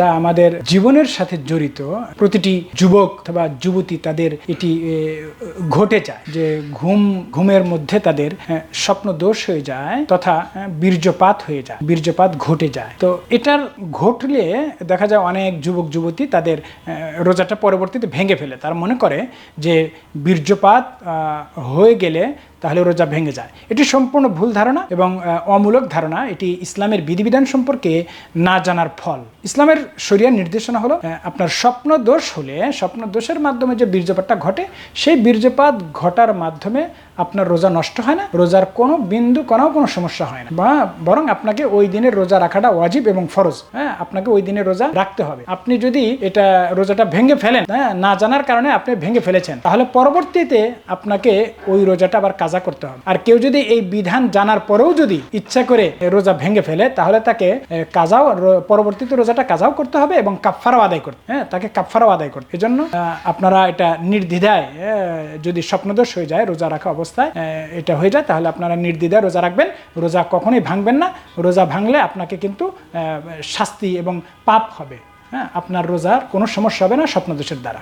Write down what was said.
যা আমাদের জীবনের সাথে জড়িত, প্রতিটি যুবক অথবা যুবতী তাদের এটি ঘটে যায় যে ঘুম, ঘুমের মধ্যে তাদের স্বপ্ন দোষ হয়ে যায় তথা বীর্যপাত হয়ে যায়, বীর্যপাত ঘটে যায়। তো এটার ঘটলে দেখা যায় অনেক যুবক, যুবতী তাদের রোজাটা পরবর্তীতে ভেঙে ফেলে। তারা মনে করে যে বীর্যপাত হয়ে গেলে তাহলে রোজা ভেঙে যায়। এটি সম্পূর্ণ ভুল ধারণা এবং অমূলক ধারণা। এটি ইসলামের বিধিবিধান সম্পর্কে না জানার ফল। ইসলামের শরিয়ার নির্দেশনা হলো আপনার স্বপ্ন দোষ হলে স্বপ্ন দোষের মাধ্যমে যে বীর্যপাতটা ঘটে, সেই বীর্যপাত ঘটার মাধ্যমে আপনার রোজা নষ্ট হয় না, রোজার কোনো বিন্দু কোনো কোনো সমস্যা হয় না। বা বরং আপনাকে ওই দিনের রোজা রাখাটা ওয়াজিব এবং ফরজ। হ্যাঁ আপনাকে ওই দিনের রোজা রাখতে হবে। আপনি যদি এটা রোজাটা ভেঙে ফেলেন হ্যাঁ না জানার কারণে আপনি ভেঙে ফেলেছেন, তাহলে পরবর্তীতে আপনাকে ওই রোজাটা আবার কাজা করতে হবে। আর কেউ যদি এই বিধান জানার পরেও যদি ইচ্ছা করে রোজা ভেঙে ফেলে, তাহলে তাকে কাজাও পরবর্তীতে রোজাটা কাজাও করতে হবে এবং কাফফারাও আদায় করতে হ্যাঁ তাকে কাফফারাও আদায় করতে। এজন্য আপনারা এটা নির্দ্বিধায় যদি স্বপ্নদোষ হয়ে যায় রোজা রাখা অবস্থায় এটা হয়ে যায়, তাহলে আপনারা নির্দ্বিধায় রোজা রাখবেন। রোজা কখনোই ভাঙবেন না। রোজা ভাঙলে আপনাকে কিন্তু শাস্তি এবং পাপ হবে। হ্যাঁ আপনার রোজার কোনো সমস্যা হবে না স্বপ্নদোষের দ্বারা।